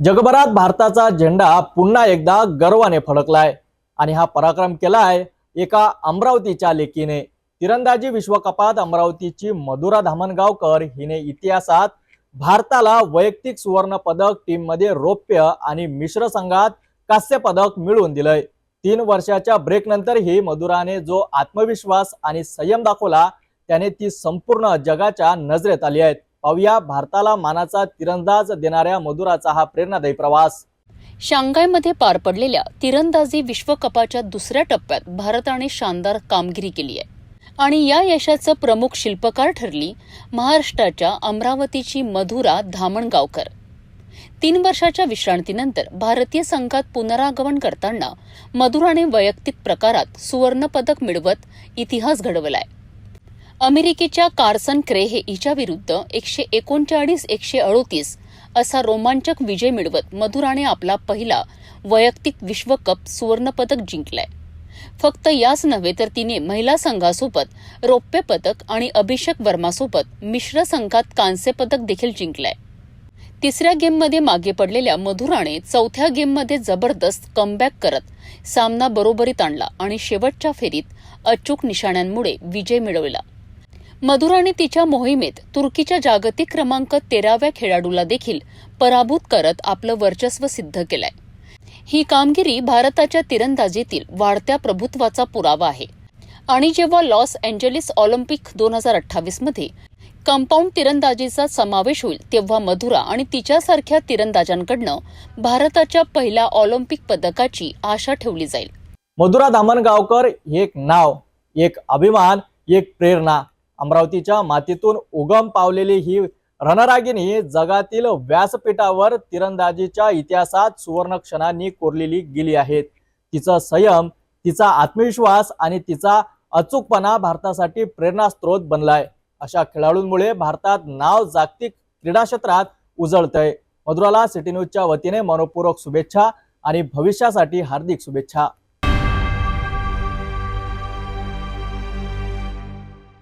जगभरात भारताचा झेंडा पुन्हा एकदा गर्वाने फडकलाय. आणि हा पराक्रम केलाय एका अमरावतीच्या लेकीने. तिरंदाजी विश्वकपात अमरावतीची मधुरा धामणगावकर हिने इतिहासात भारताला वैयक्तिक सुवर्ण पदक टीममध्ये रौप्य आणि मिश्र संघात कांस्य पदक मिळवून दिलंय. तीन वर्षाच्या ब्रेकनंतरही मधुराने जो आत्मविश्वास आणि संयम दाखवला त्याने ती संपूर्ण जगाच्या नजरेत आली आहेत. पाहूया भारताला मानाचा तिरंदाज देणाऱ्या मधुराचा हा प्रेरणादायी प्रवास. शांघायमध्ये पार पडलेल्या तिरंदाजी विश्वकपाच्या दुसऱ्या टप्प्यात भारताने शानदार कामगिरी केली आहे. आणि या यशाचं प्रमुख शिल्पकार ठरली महाराष्ट्राच्या अमरावतीची मधुरा धामणगावकर. तीन वर्षाच्या विश्रांतीनंतर भारतीय संघात पुनरागमन करताना मधुराने वैयक्तिक प्रकारात सुवर्णपदक मिळवत इतिहास घडवलाय. अमेरिकेच्या कार्सन क्रेहे हिच्या विरुद्ध एकशे एकोणचाळीस एकशे अडोतीस असा रोमांचक विजय मिळवत मधुराने आपला पहिला वैयक्तिक विश्वकप सुवर्णपदक जिंकलाय. फक्त याच नव्हे तर तिने महिला संघासोबत रौप्य पदक आणि अभिषेक वर्मासोबत मिश्र संघात कांस्य पदक देखील जिंकलाय. तिसऱ्या गेममध्ये मागे पडलेल्या मधुराने चौथ्या गेममध्ये जबरदस्त कमबॅक करत सामना बरोबरीत आणला आणि शेवटच्या फेरीत अचूक निशाण्यांमुळे विजय मिळवला. मधुराने तिच्या मोहिमेत तुर्कीच्या जागतिक क्रमांक तेराव्या खेळाडूला देखील पराभूत करत आपलं वर्चस्व सिद्ध केलंय. ही कामगिरी भारताच्या तिरंदाजीतील वाढत्या प्रभुत्वाचा पुरावा आहे. आणि जेव्हा लॉस एंजलिस ऑलिम्पिक दोन हजार अठ्ठावीसमध्ये कंपाऊंड तिरंदाजीचा समावेश होईल तेव्हा मधुरा आणि तिच्यासारख्या तिरंदाजांकडनं भारताच्या पहिल्या ऑलिम्पिक पदकाची आशा ठेवली जाईल. मधुरा धामणगावकर एक नाव एक अभिमान एक प्रेरणा. अमरावतीच्या मातीतून उगम पावलेली ही रणरागिणी जगातील व्यासपीठावर तिरंदाजीच्या इतिहासात सुवर्ण क्षणांनी कोरलेली गेली आहेत. तिचा संयम तिचा आत्मविश्वास आणि तिचा अचूकपणा भारतासाठी प्रेरणास्त्रोत बनलाय. अशा खेळाडूंमुळे भारतात नाव जागतिक क्रीडा क्षेत्रात उजळतंय. मधुराला सिटी न्यूजच्या वतीने मनपूर्वक शुभेच्छा आणि भविष्यासाठी हार्दिक शुभेच्छा.